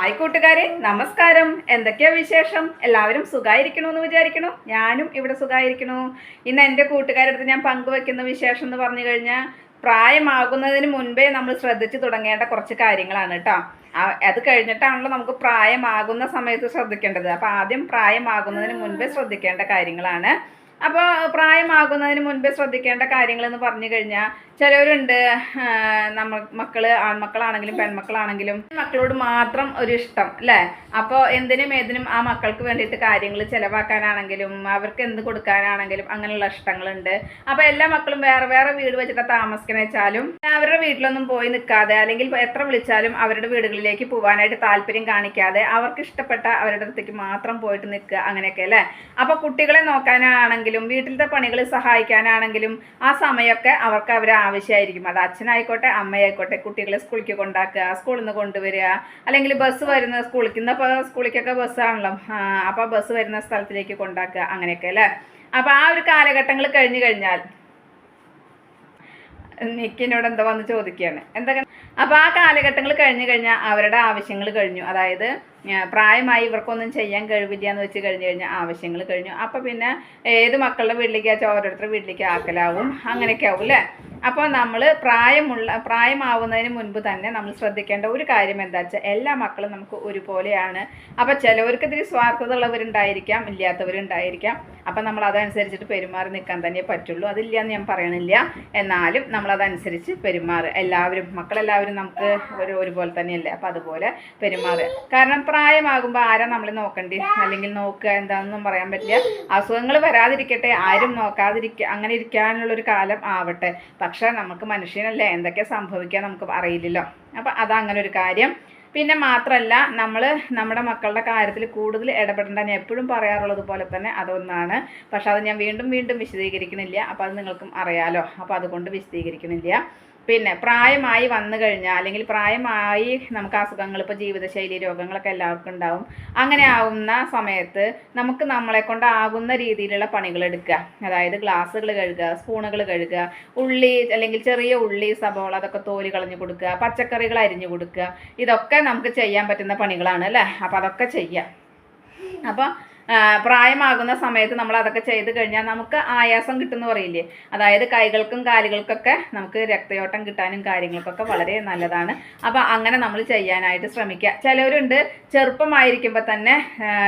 Hi കൂട്ടുകാരെ നമസ്കാരം. എന്തൊക്കെയാ വിശേഷം? എല്ലാവരും സുഖമായിരിക്കണമെന്ന് വിചാരിക്കണോ? ഞാനും ഇവിടെ സുഖമായിരിക്കണു ഇന്ന് എന്റെ കൂട്ടുകാരടുത്ത് ഞാൻ പങ്കുവെക്കുന്ന വിശേഷം എന്ന് പറഞ്ഞു കഴിഞ്ഞാൽ പ്രായമാകുന്നതിന് മുൻപേ നമ്മൾ ശ്രദ്ധിച്ചു തുടങ്ങേണ്ട കുറച്ച് കാര്യങ്ങളാണ് കേട്ടോ. അത് കഴിഞ്ഞിട്ടാണല്ലോ നമുക്ക് പ്രായമാകുന്ന സമയത്ത് ശ്രദ്ധിക്കേണ്ടത്. അപ്പോൾ ആദ്യം പ്രായമാകുന്നതിന് മുൻപേ ശ്രദ്ധിക്കേണ്ട കാര്യങ്ങളാണ്. അപ്പോൾ പ്രായമാകുന്നതിന് മുൻപേ ശ്രദ്ധിക്കേണ്ട കാര്യങ്ങളെന്ന് പറഞ്ഞു കഴിഞ്ഞാൽ ചിലവരുണ്ട് നമ്മൾ നമ്മ മക്കൾ ആൺമക്കളാണെങ്കിലും പെൺമക്കളാണെങ്കിലും മക്കളോട് മാത്രം ഒരു ഇഷ്ടം അല്ലേ? അപ്പോൾ എന്തിനും ഏതിനും ആ മക്കൾക്ക് വേണ്ടിയിട്ട് കാര്യങ്ങൾ ചിലവാക്കാനാണെങ്കിലും അവർക്ക് എന്ത് കൊടുക്കാനാണെങ്കിലും അങ്ങനെയുള്ള ഇഷ്ടങ്ങളുണ്ട്. അപ്പോൾ എല്ലാ മക്കളും വേറെ വേറെ വീട് വെച്ചിട്ട് താമസിക്കണ വെച്ചാലും അവരുടെ വീട്ടിലൊന്നും പോയി നിൽക്കാതെ അല്ലെങ്കിൽ എത്ര വിളിച്ചാലും അവരുടെ വീടുകളിലേക്ക് പോകാനായിട്ട് താല്പര്യം കാണിക്കാതെ അവർക്ക് ഇഷ്ടപ്പെട്ട അവരുടെ അടുത്തേക്ക് മാത്രം പോയിട്ട് നിൽക്കുക അങ്ങനെയൊക്കെ അല്ലേ? അപ്പോൾ കുട്ടികളെ നോക്കാനാണെങ്കിലും വീട്ടിലത്തെ പണികൾ സഹായിക്കാനാണെങ്കിലും ആ സമയമൊക്കെ അവർക്ക് അവരെ ആവശ്യമായിരിക്കും. അത് അച്ഛനായിക്കോട്ടെ അമ്മയായിക്കോട്ടെ കുട്ടികളെ സ്കൂളിലേക്ക് കൊണ്ടാക്കുക സ്കൂളിൽ നിന്ന് കൊണ്ടുവരിക. അല്ലെങ്കിൽ ബസ് വരുന്ന സ്കൂളിൽ ഇന്നിപ്പോൾ സ്കൂളിലേക്കൊക്കെ ബസ്സാണല്ലോ അപ്പോൾ ബസ് വരുന്ന സ്ഥലത്തിലേക്ക് കൊണ്ടാക്കുക അങ്ങനെയൊക്കെ അല്ലേ? അപ്പോൾ ആ ഒരു കാലഘട്ടങ്ങൾ കഴിഞ്ഞു കഴിഞ്ഞാൽ നിക്കിനോട് എന്താ വന്ന് ചോദിക്കുകയാണ്. എന്തൊക്കെ? അപ്പോൾ ആ കാലഘട്ടങ്ങൾ കഴിഞ്ഞു കഴിഞ്ഞാൽ അവരുടെ ആവശ്യങ്ങൾ കഴിഞ്ഞു. അതായത് പ്രായമായി ഇവർക്കൊന്നും ചെയ്യാൻ കഴിവില്ല എന്ന് വെച്ച് കഴിഞ്ഞു കഴിഞ്ഞാൽ ആവശ്യങ്ങൾ കഴിഞ്ഞു. അപ്പോൾ പിന്നെ ഏത് മക്കളുടെ വീട്ടിലേക്ക് വെച്ചാൽ ഓരോരുത്തരുടെ വീട്ടിലേക്ക് ആക്കലാവും. അങ്ങനെയൊക്കെ ആവും അല്ലേ അപ്പോൾ നമ്മൾ പ്രായമുള്ള പ്രായമാവുന്നതിന് മുൻപ് തന്നെ നമ്മൾ ശ്രദ്ധിക്കേണ്ട ഒരു കാര്യം എന്താ വെച്ചാൽ എല്ലാ മക്കളും നമുക്ക് ഒരുപോലെയാണ്. അപ്പോൾ ചിലവർക്ക് ഇതിൽ സ്വാർത്ഥത ഉള്ളവരുണ്ടായിരിക്കാം ഇല്ലാത്തവരുണ്ടായിരിക്കാം. അപ്പം നമ്മൾ അതനുസരിച്ചിട്ട് പെരുമാറി നിൽക്കാൻ തന്നെ പറ്റുള്ളൂ. അതില്ല എന്ന് ഞാൻ പറയണില്ല. എന്നാലും നമ്മൾ അതനുസരിച്ച് പെരുമാറുക. എല്ലാവരും മക്കളെല്ലാവരും നമുക്ക് ഒരു ഒരുപോലെ തന്നെയല്ലേ? അപ്പോൾ അതുപോലെ പെരുമാറുക. കാരണം പ്രായമാകുമ്പോൾ ആരാ നമ്മൾ നോക്കണ്ടേ? അല്ലെങ്കിൽ നോക്കുക എന്താണെന്നൊന്നും പറയാൻ പറ്റില്ല. അസുഖങ്ങൾ വരാതിരിക്കട്ടെ ആരും നോക്കാതിരിക്ക അങ്ങനെ ഇരിക്കാനുള്ളൊരു കാലം ആവട്ടെ. പക്ഷേ നമുക്ക് മനുഷ്യനല്ലേ എന്തൊക്കെ സംഭവിക്കുക നമുക്ക് അറിയില്ലല്ലോ. അപ്പം അതങ്ങനെ ഒരു കാര്യം. പിന്നെ മാത്രമല്ല നമ്മൾ നമ്മുടെ മക്കളുടെ കാര്യത്തിൽ കൂടുതൽ ഇടപെടേണ്ട ഞാൻ എപ്പോഴും പറയാറുള്ളത് പോലെ തന്നെ അതൊന്നാണ്. പക്ഷെ അത് ഞാൻ വീണ്ടും വീണ്ടും വിശദീകരിക്കുന്നില്ല അപ്പോൾ അത് നിങ്ങൾക്കും അറിയാലോ. അപ്പോൾ അതുകൊണ്ട് വിശദീകരിക്കണില്ല. പിന്നെ പ്രായമായി വന്നു കഴിഞ്ഞാൽ അല്ലെങ്കിൽ പ്രായമായി നമുക്ക് അസുഖങ്ങൾ ഇപ്പോൾ ജീവിതശൈലി രോഗങ്ങളൊക്കെ എല്ലാവർക്കും ഉണ്ടാവും. അങ്ങനെ ആവുന്ന സമയത്ത് നമുക്ക് നമ്മളെ കൊണ്ടാകുന്ന രീതിയിലുള്ള പണികൾ എടുക്കുക. അതായത് ഗ്ലാസ്സുകൾ കഴുകുക സ്പൂണുകൾ കഴുകുക ഉള്ളി അല്ലെങ്കിൽ ചെറിയ ഉള്ളി സബോള അതൊക്കെ തോൽ കളഞ്ഞു കൊടുക്കുക പച്ചക്കറികൾ അരിഞ്ഞു കൊടുക്കുക. ഇതൊക്കെ നമുക്ക് ചെയ്യാൻ പറ്റുന്ന പണികളാണ് അല്ലേ? അപ്പോൾ അതൊക്കെ ചെയ്യാം. അപ്പോൾ പ്രായമാകുന്ന സമയത്ത് നമ്മൾ അതൊക്കെ ചെയ്ത് കഴിഞ്ഞാൽ നമുക്ക് ആയാസം കിട്ടുമെന്ന് പറയില്ലേ? അതായത് കൈകൾക്കും കാലുകൾക്കൊക്കെ നമുക്ക് രക്തയോട്ടം കിട്ടാനും കാര്യങ്ങൾക്കൊക്കെ വളരെ നല്ലതാണ്. അപ്പോൾ അങ്ങനെ നമ്മൾ ചെയ്യാനായിട്ട് ശ്രമിക്കുക. ചിലവരുണ്ട് ചെറുപ്പമായിരിക്കുമ്പോൾ തന്നെ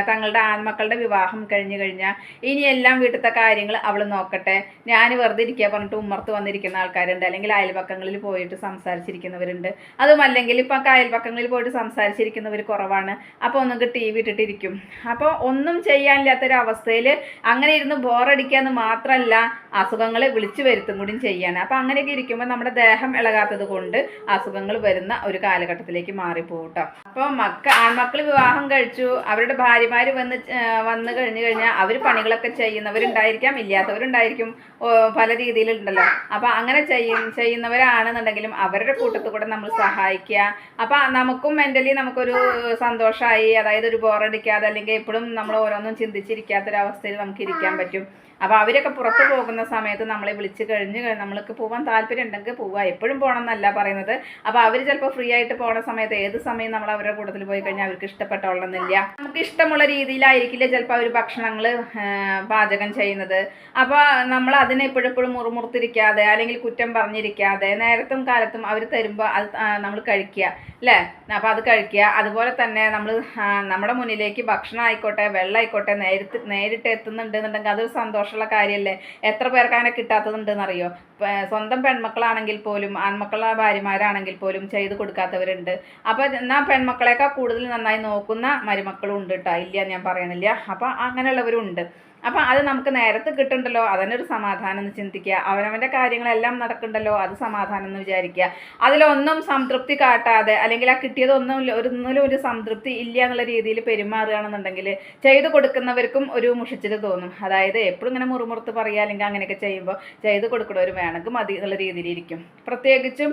തങ്ങളുടെ ആൺമക്കളുടെ വിവാഹം കഴിഞ്ഞു കഴിഞ്ഞാൽ ഇനി എല്ലാം വീട്ടിലത്തെ കാര്യങ്ങൾ അവൾ നോക്കട്ടെ. ഞാൻ വെറുതെ ഇരിക്കുക പറഞ്ഞിട്ട് ഉമ്മർത്ത് വന്നിരിക്കുന്ന ആൾക്കാരുണ്ട്. അല്ലെങ്കിൽ അയൽപക്കങ്ങളിൽ പോയിട്ട് സംസാരിച്ചിരിക്കുന്നവരുണ്ട്. അതുമല്ലെങ്കിൽ ഇപ്പം അയൽപക്കങ്ങളിൽ പോയിട്ട് സംസാരിച്ചിരിക്കുന്നവർ കുറവാണ്. അപ്പോൾ ഒന്നും ടി വി ഇട്ടിട്ടിരിക്കും. അപ്പോൾ ഒന്നും ചെയ്യാനില്ലാത്തൊരവസ്ഥയിൽ അങ്ങനെ ഇരുന്ന് ബോറടിക്കാന്ന് മാത്രമല്ല അസുഖങ്ങളെ വിളിച്ചു വരുത്തും കൂടിയും ചെയ്യാണ്. അപ്പോൾ അങ്ങനെയൊക്കെ ഇരിക്കുമ്പോൾ നമ്മുടെ ദേഹം ഇളകാത്തത് കൊണ്ട് അസുഖങ്ങൾ വരുന്ന ഒരു കാലഘട്ടത്തിലേക്ക് മാറിപ്പോകും കേട്ടോ അപ്പോൾ മക്ക ആൺമക്കൾ വിവാഹം കഴിച്ചു. അവരുടെ ഭാര്യമാർ വന്ന് വന്ന് കഴിഞ്ഞു കഴിഞ്ഞാൽ അവർ പണികളൊക്കെ ചെയ്യുന്നവരുണ്ടായിരിക്കാം ഇല്ലാത്തവരുണ്ടായിരിക്കും പല രീതിയിലുണ്ടല്ലോ. അപ്പോൾ അങ്ങനെ ചെയ്യ ചെയ്യുന്നവരാണെന്നുണ്ടെങ്കിലും അവരുടെ കൂട്ടത്തിൽ കൂടെ നമ്മൾ സഹായിക്കുക. അപ്പോൾ നമുക്കും മെന്റലി നമുക്കൊരു സന്തോഷമായി അതായത് ഒരു ബോറടിക്കാതെ അല്ലെങ്കിൽ എപ്പോഴും നമ്മൾ ഓരോന്നും ചിന്തിച്ചിരിക്കാത്തൊരവസ്ഥയിൽ നമുക്ക് ഇരിക്കാൻ പറ്റും. അപ്പോൾ അവരൊക്കെ പുറത്ത് പോകുന്ന സമയത്ത് നമ്മളെ വിളിച്ച് കഴിഞ്ഞ് നമ്മൾക്ക് പോകാൻ താല്പര്യം ഉണ്ടെങ്കിൽ പോവുക എപ്പോഴും പോകണം എന്നല്ല പറയുന്നത്. അപ്പോൾ അവർ ചിലപ്പോൾ ഫ്രീ ആയിട്ട് പോണ സമയത്ത് ഏത് സമയം നമ്മൾ അവരുടെ കൂട്ടത്തിൽ പോയി കഴിഞ്ഞാൽ അവർക്ക് ഇഷ്ടപ്പെട്ടോളണമെന്നില്ല നമുക്ക് ഇഷ്ടമുള്ള രീതിയിലായിരിക്കില്ല ചിലപ്പോൾ അവർ ഭക്ഷണങ്ങൾ പാചകം ചെയ്യുന്നത്. അപ്പോൾ നമ്മൾ അതിനെ എപ്പോഴെപ്പോഴും മുറുമുറുത്തിരിക്കാതെ അല്ലെങ്കിൽ കുറ്റം പറഞ്ഞിരിക്കാതെ നേരത്തും കാലത്തും അവർ തരുമ്പോൾ അത് നമ്മൾ കഴിക്കുക. അല്ലേ? അപ്പോൾ അത് കഴിക്കുക. അതുപോലെ തന്നെ നമ്മൾ നമ്മുടെ മുന്നിലേക്ക് ഭക്ഷണം ആയിക്കോട്ടെ വെള്ളം ആയിക്കോട്ടെ നേരിട്ട് നേരിട്ട് എത്തുന്നുണ്ടെന്നുണ്ടെങ്കിൽ അതൊരു സന്തോഷമുള്ള കാര്യമല്ലേ? എത്ര പേർക്ക് അങ്ങനെ കിട്ടാത്തതുണ്ടെന്നറിയോ സ്വന്തം പെൺമക്കളാണെങ്കിൽ പോലും ആൺമക്കളെ ഭാര്യമാരാണെങ്കിൽ പോലും ചെയ്ത് കൊടുക്കാത്തവരുണ്ട്. അപ്പോൾ എന്നാൽ പെൺമക്കളെക്കാൾ കൂടുതൽ നന്നായി നോക്കുന്ന മരുമക്കളും ഉണ്ട് കേട്ടോ ഇല്ല ഞാൻ പറയണില്ല. അപ്പോൾ അങ്ങനെയുള്ളവരും ഉണ്ട് അപ്പം അത് നമുക്ക് നേരത്തെ കിട്ടുന്നുണ്ടല്ലോ അതിനൊരു സമാധാനം എന്ന് ചിന്തിക്കുക. അവനവന്റെ കാര്യങ്ങളെല്ലാം നടക്കുന്നുണ്ടല്ലോ അത് സമാധാനം എന്ന് വിചാരിക്കുക. അതിലൊന്നും സംതൃപ്തി കാട്ടാതെ അല്ലെങ്കിൽ ആ കിട്ടിയതൊന്നും ഒരു ഒന്നിലും ഒരു സംതൃപ്തി ഇല്ല എന്നുള്ള രീതിയിൽ പെരുമാറുകയാണെന്നുണ്ടെങ്കിൽ ചെയ്തു കൊടുക്കുന്നവർക്കും ഒരു മുഷിച്ചിൽ തോന്നും. അതായത് എപ്പോഴും ഇങ്ങനെ മുറുമുറുത്ത് പറയുക അല്ലെങ്കിൽ അങ്ങനെയൊക്കെ ചെയ്യുമ്പോൾ ചെയ്തു കൊടുക്കണവർ വേണമെങ്കിൽ മതി എന്നുള്ള രീതിയിലിരിക്കും പ്രത്യേകിച്ചും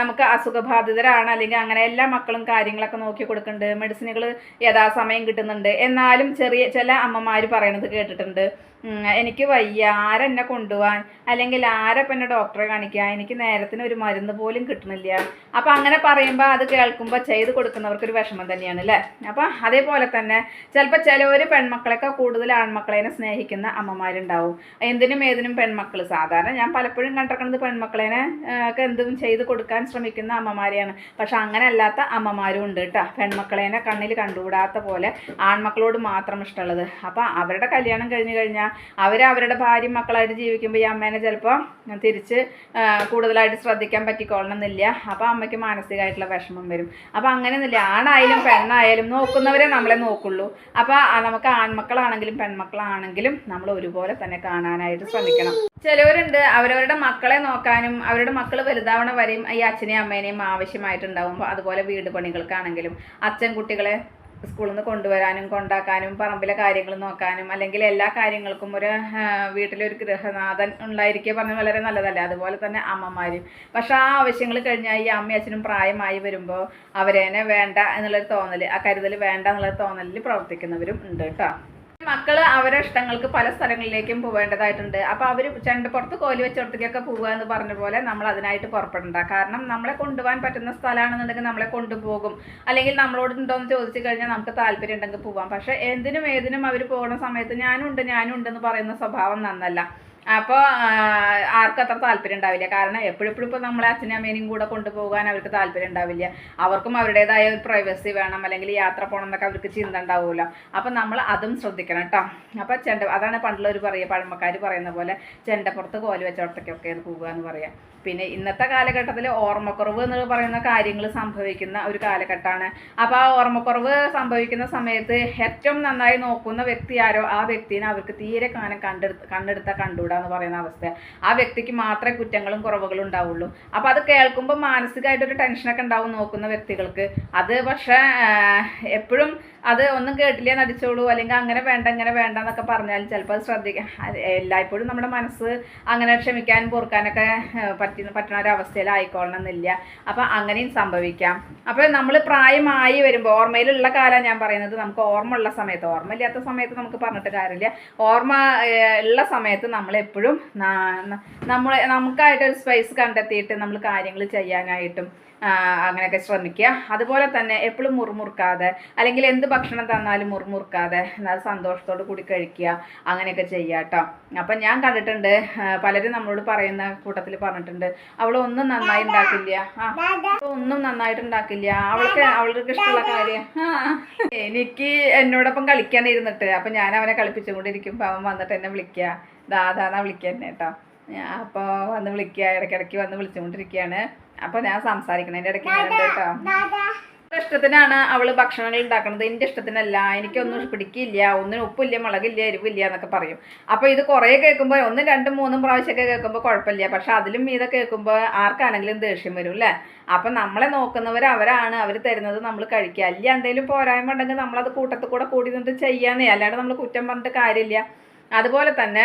നമുക്ക് അസുഖബാധിതരാണ് അല്ലെങ്കിൽ അങ്ങനെ എല്ലാ മക്കളും കാര്യങ്ങളൊക്കെ നോക്കി കൊടുക്കുന്നുണ്ട്. മെഡിസിനുകൾ യഥാസമയം കിട്ടുന്നുണ്ട്. എന്നാലും ചെറിയ ചില അമ്മമാർ പറയണത് കേട്ടിട്ടുണ്ട്. എനിക്ക് വയ്യ. ആരെന്നെ കൊണ്ടുപോകാൻ അല്ലെങ്കിൽ ആരപ്പം എന്നെ ഡോക്ടറെ കാണിക്കുക എനിക്ക് നേരത്തിന് ഒരു മരുന്ന് പോലും കിട്ടണില്ല. അപ്പോൾ അങ്ങനെ പറയുമ്പോൾ അത് കേൾക്കുമ്പോൾ ചെയ്ത് കൊടുക്കുന്നവർക്ക് ഒരു വിഷമം തന്നെയാണ് അല്ലേ? അപ്പോൾ അതേപോലെ തന്നെ ചിലപ്പോൾ ഒരു പെൺമക്കളൊക്കെ കൂടുതൽ ആൺമക്കളേനെ സ്നേഹിക്കുന്ന അമ്മമാരുണ്ടാവും. എന്തിനും ഏതിനും പെൺമക്കൾ സാധാരണ ഞാൻ പലപ്പോഴും കണ്ടിരിക്കുന്നത് പെൺമക്കളേനെ ഒക്കെ എന്തും ചെയ്ത് കൊടുക്കാൻ ശ്രമിക്കുന്ന അമ്മമാരെയാണ്. പക്ഷെ അങ്ങനെ അല്ലാത്ത അമ്മമാരും ഉണ്ട് കേട്ടോ പെൺമക്കളേനെ കണ്ണിൽ കണ്ടുകൂടാത്ത പോലെ ആൺമക്കളോട് മാത്രം ഇഷ്ടമുള്ളത്. അപ്പോൾ അവരുടെ കല്യാണം കഴിഞ്ഞ് കഴിഞ്ഞാൽ അവർ അവരുടെ ഭാര്യയും മക്കളായിട്ട് ജീവിക്കുമ്പോൾ ഈ അമ്മേനെ ചിലപ്പോൾ തിരിച്ച് കൂടുതലായിട്ട് ശ്രദ്ധിക്കാൻ പറ്റിക്കൊള്ളണമെന്നില്ല അപ്പോൾ അമ്മയ്ക്ക് മാനസികമായിട്ടുള്ള വിഷമം വരും. അപ്പോൾ അങ്ങനെയൊന്നുമില്ല. ആണായാലും പെണ്ണായാലും നോക്കുന്നവരെ നമ്മളെ നോക്കുള്ളൂ. അപ്പോൾ നമുക്ക് ആൺമക്കളാണെങ്കിലും പെൺമക്കളാണെങ്കിലും നമ്മൾ ഒരുപോലെ തന്നെ കാണാനായിട്ട് ശ്രമിക്കണം. ചിലവരുണ്ട് അവരവരുടെ മക്കളെ നോക്കാനും അവരുടെ മക്കൾ വലുതാവണ വരെയും ഈ അച്ഛനെയും അമ്മേനെയും ആവശ്യമായിട്ടുണ്ടാവും അതുപോലെ വീട് പണികൾക്കാണെങ്കിലും അച്ഛൻ കുട്ടികളെ സ്കൂളിൽ നിന്ന് കൊണ്ടുവരാനും കൊണ്ടാക്കാനും പറമ്പിലെ കാര്യങ്ങൾ നോക്കാനും അല്ലെങ്കിൽ എല്ലാ കാര്യങ്ങൾക്കും ഒരു വീട്ടിലൊരു ഗൃഹനാഥൻ ഉണ്ടായിരിക്കുക പറഞ്ഞാൽ വളരെ നല്ലതല്ലേ? അതുപോലെ തന്നെ അമ്മമാരും. പക്ഷെ ആ ആവശ്യങ്ങൾ കഴിഞ്ഞാൽ ഈ അമ്മയും അച്ഛനും പ്രായമായി വരുമ്പോൾ അവരേനെ വേണ്ട എന്നുള്ളൊരു തോന്നൽ ആ കരുതൽ വേണ്ട എന്നുള്ള തോന്നലിൽ പ്രവർത്തിക്കുന്നവരും ഉണ്ട് കേട്ടോ മക്കൾ അവരെ ഇഷ്ടങ്ങൾക്ക് പല സ്ഥലങ്ങളിലേക്കും പോവേണ്ടതായിട്ടുണ്ട്. അപ്പോൾ അവർ ചെണ്ടപ്പുറത്ത് കോലി വെച്ചിടത്തേക്കൊക്കെ പോവുക എന്ന് പറഞ്ഞ പോലെ നമ്മൾ അതിനായിട്ട് പുറപ്പെടണ്ട. കാരണം നമ്മളെ കൊണ്ടുപോകാൻ പറ്റുന്ന സ്ഥലമാണെന്നുണ്ടെങ്കിൽ നമ്മളെ കൊണ്ടുപോകും. അല്ലെങ്കിൽ നമ്മളോട് ഉണ്ടോയെന്ന് ചോദിച്ചു കഴിഞ്ഞാൽ നമുക്ക് താല്പര്യം ഉണ്ടെങ്കിൽ പോവാം. പക്ഷേ എന്തിനും ഏതിനും അവർ പോകുന്ന സമയത്ത് ഞാനുണ്ട് ഉണ്ട് എന്ന് പറയുന്ന സ്വഭാവം നന്നല്ല. അപ്പോൾ ആർക്കും അത്ര താല്പര്യം ഉണ്ടാവില്ല. കാരണം എപ്പോഴെപ്പോഴും ഇപ്പോൾ നമ്മളെ അച്ഛനും അമ്മേനെയും കൂടെ കൊണ്ടുപോകാൻ അവർക്ക് താല്പര്യം ഉണ്ടാവില്ല. അവർക്കും അവരുടേതായ ഒരു പ്രൈവസി വേണം അല്ലെങ്കിൽ യാത്ര പോകണം എന്നൊക്കെ അവർക്ക് ചിന്ത ഉണ്ടാവുമല്ലോ. അപ്പം നമ്മൾ അതും ശ്രദ്ധിക്കണം കേട്ടോ അപ്പം ചെണ്ട അതാണ് പണ്ടുള്ളവർ പറയുക പഴമക്കാർ പറയുന്ന പോലെ ചെണ്ടപ്പുറത്ത് കോൽ വെച്ചോടത്തേക്കൊക്കെ പോവുക എന്ന് പറയാം. പിന്നെ ഇന്നത്തെ കാലഘട്ടത്തിൽ ഓർമ്മക്കുറവ് എന്ന് പറയുന്ന കാര്യങ്ങൾ സംഭവിക്കുന്ന ഒരു കാലഘട്ടമാണ്. അപ്പോൾ ആ ഓർമ്മക്കുറവ് സംഭവിക്കുന്ന സമയത്ത് ഏറ്റവും നന്നായി നോക്കുന്ന വ്യക്തി ആരോ? ആ വ്യക്തിനെ അവർക്ക് തീരെ കാനം കണ്ടെടുത്ത് കണ്ണെടുത്താൽ കണ്ടുകൂടാ എന്ന് പറയുന്ന അവസ്ഥ ആ വ്യക്തിക്ക് മാത്രമേ കുറ്റങ്ങളും കുറവുകളും ഉണ്ടാവുള്ളൂ. അപ്പോൾ അത് കേൾക്കുമ്പോൾ മാനസികമായിട്ടൊരു ടെൻഷനൊക്കെ ഉണ്ടാവും നോക്കുന്ന വ്യക്തികൾക്ക്. അത് പക്ഷേ എപ്പോഴും അത് ഒന്നും കേട്ടില്ല നടിച്ചോളൂ അല്ലെങ്കിൽ അങ്ങനെ വേണ്ട ഇങ്ങനെ വേണ്ട എന്നൊക്കെ പറഞ്ഞാൽ ചിലപ്പോൾ അത് ശ്രദ്ധിക്കാം എല്ലായ്പ്പോഴും നമ്മുടെ മനസ്സ് അങ്ങനെ ക്ഷമിക്കാനും പൊറുക്കാനൊക്കെ പറ്റി പറ്റുന്ന പറ്റുന്ന ഒരു അവസ്ഥയിലായിക്കൊള്ളണം എന്നില്ല. അപ്പം അങ്ങനെയും സംഭവിക്കാം. അപ്പോൾ നമ്മൾ പ്രായമായി വരുമ്പോൾ ഓർമ്മയിലുള്ള കാലം ഞാൻ പറയുന്നത് നമുക്ക് ഓർമ്മ ഉള്ള സമയത്ത് ഓർമ്മ ഇല്ലാത്ത സമയത്ത് നമുക്ക് പറഞ്ഞിട്ട് കാര്യമില്ല. ഓർമ്മ ഉള്ള സമയത്ത് നമ്മളെപ്പോഴും നമ്മൾ നമുക്കായിട്ടൊരു സ്പേസ് കണ്ടെത്തിയിട്ട് നമ്മൾ കാര്യങ്ങൾ ചെയ്യാനായിട്ടും അങ്ങനെയൊക്കെ ശ്രമിക്കുക. അതുപോലെ തന്നെ എപ്പോഴും മുറുമുറുക്കാതെ അല്ലെങ്കിൽ എന്ത് ഭക്ഷണം തന്നാലും മുറുമുറുക്കാതെ സന്തോഷത്തോട് കൂടി കഴിക്കുക അങ്ങനെയൊക്കെ ചെയ്യുക കേട്ടോ അപ്പം ഞാൻ കണ്ടിട്ടുണ്ട് പലരും നമ്മളോട് പറയുന്ന കൂട്ടത്തിൽ പറഞ്ഞിട്ടുണ്ട് അവൾ ഒന്നും നന്നായി ഉണ്ടാക്കില്ല. ഒന്നും നന്നായിട്ട് ഉണ്ടാക്കില്ല. അവൾക്ക് അവൾക്ക് ഇഷ്ടമുള്ള കാര്യം. എനിക്ക് എന്നോടൊപ്പം കളിക്കാൻ ഇരുന്നിട്ട് അപ്പം ഞാൻ അവനെ കളിപ്പിച്ചുകൊണ്ടിരിക്കുമ്പോൾ അവൻ വന്നിട്ട് എന്നെ വിളിക്കുക. ദാദാന്നാ വിളിക്കുക എന്നെ കേട്ടോ അപ്പോൾ വന്ന് വിളിക്കുക ഇടയ്ക്കിടയ്ക്ക് വന്ന് വിളിച്ചുകൊണ്ടിരിക്കുകയാണ് അപ്പോൾ ഞാൻ സംസാരിക്കണതിന്റെ ഇടയ്ക്ക് കേട്ടോ. ഇഷ്ടത്തിനാണ് അവൾ ഭക്ഷണങ്ങൾ ഉണ്ടാക്കുന്നത് എന്റെ ഇഷ്ടത്തിനല്ല. എനിക്കൊന്നും പിടിക്കില്ല. ഒന്നിനും ഉപ്പില്ല മുളകില്ല എരിവില്ല എന്നൊക്കെ പറയും. അപ്പോൾ ഇത് കുറേ കേൾക്കുമ്പോൾ ഒന്നും രണ്ടും മൂന്നും പ്രാവശ്യമൊക്കെ കേൾക്കുമ്പോൾ കുഴപ്പമില്ല പക്ഷെ അതിലും ഇതൊക്കെ കേൾക്കുമ്പോൾ ആർക്കാണെങ്കിലും ദേഷ്യം വരും അല്ലേ അപ്പം നമ്മളെ നോക്കുന്നവർ അവരാണ്. അവർ തരുന്നത് നമ്മൾ കഴിക്കുക. അല്ല എന്തെങ്കിലും പോരായ്മ ഉണ്ടെങ്കിൽ നമ്മളത് കൂട്ടത്തിൽ കൂടെ കൂടി നിന്നിട്ട് ചെയ്യാന്നേ. അല്ലാണ്ട് നമ്മൾ കുറ്റം പറഞ്ഞിട്ട് കാര്യമില്ല. അതുപോലെ തന്നെ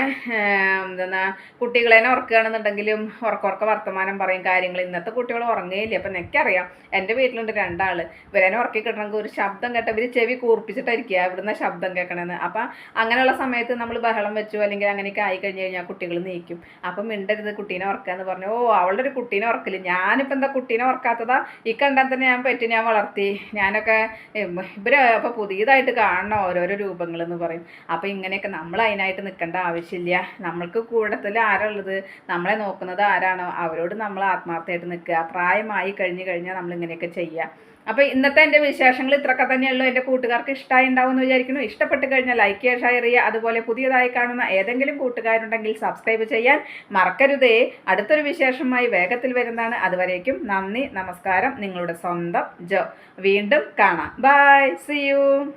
എന്താ കുട്ടികളെന്നെ ഉറക്കുകയാണെന്നുണ്ടെങ്കിലും ഉറക്കുറക്ക വർത്തമാനം പറയും കാര്യങ്ങൾ. ഇന്നത്തെ കുട്ടികൾ ഉറങ്ങുകയില്ല അപ്പം എനിക്കറിയാം എന്റെ വീട്ടിലുണ്ട് രണ്ടാൾ ഇവരെന്നെ ഉറക്കി കിട്ടണമെങ്കിൽ ഒരു ശബ്ദം കേട്ട ഇവർ ചെവി കൂർപ്പിച്ചിട്ടായിരിക്കുക ഇവിടുന്ന് ശബ്ദം കേൾക്കണമെന്ന് അപ്പം അങ്ങനെയുള്ള സമയത്ത് നമ്മൾ ബഹളം വെച്ചു അല്ലെങ്കിൽ അങ്ങനെയൊക്കെ ആയി കഴിഞ്ഞ് കഴിഞ്ഞാൽ കുട്ടികൾ നീക്കും. അപ്പം മിണ്ടരുത് കുട്ടീനെ ഉറക്കുക എന്ന് പറഞ്ഞു. ഓ അവളുടെ ഒരു കുട്ടീനെ ഉറക്കില്ല. ഞാനിപ്പോൾ എന്താ കുട്ടീനെ ഉറക്കാത്തതാ? ഈ കണ്ടാൽ തന്നെ ഞാൻ പറ്റി ഞാൻ വളർത്തി. ഞാനൊക്കെ ഇവർ അപ്പോൾ പുതിയതായിട്ട് കാണണം ഓരോരോ രൂപങ്ങൾ എന്ന് പറയും. അപ്പോൾ ഇങ്ങനെയൊക്കെ നമ്മൾ അതിനായിട്ട് നിൽക്കേണ്ട ആവശ്യമില്ല. നമ്മൾക്ക് കൂടത്തിൽ ആരുള്ളത് നമ്മളെ നോക്കുന്നത് ആരാണോ? അവരോട് നമ്മൾ ആത്മാർത്ഥമായിട്ട് നിൽക്കുക. പ്രായമായി കഴിഞ്ഞു കഴിഞ്ഞാൽ നമ്മൾ ഇങ്ങനെയൊക്കെ ചെയ്യുക. അപ്പോൾ ഇന്നത്തെ എന്റെ വിശേഷങ്ങൾ ഇത്രയൊക്കെ തന്നെയുള്ളൂ. എന്റെ കൂട്ടുകാർക്ക് ഇഷ്ടമായി ഉണ്ടാവും എന്ന് വിചാരിക്കുന്നു. ഇഷ്ടപ്പെട്ട് കഴിഞ്ഞാൽ ലൈക്ക് ചെയ്യുക ഷെയർ ചെയ്യുക. അതുപോലെ പുതിയതായി കാണുന്ന ഏതെങ്കിലും കൂട്ടുകാരുണ്ടെങ്കിൽ സബ്സ്ക്രൈബ് ചെയ്യാൻ മറക്കരുതേ. അടുത്തൊരു വിശേഷമായി വേഗത്തിൽ വരുന്നതാണ്. അതുവരേക്കും നന്ദി നമസ്കാരം. നിങ്ങളുടെ സ്വന്തം ജോ. വീണ്ടും കാണാം. By C U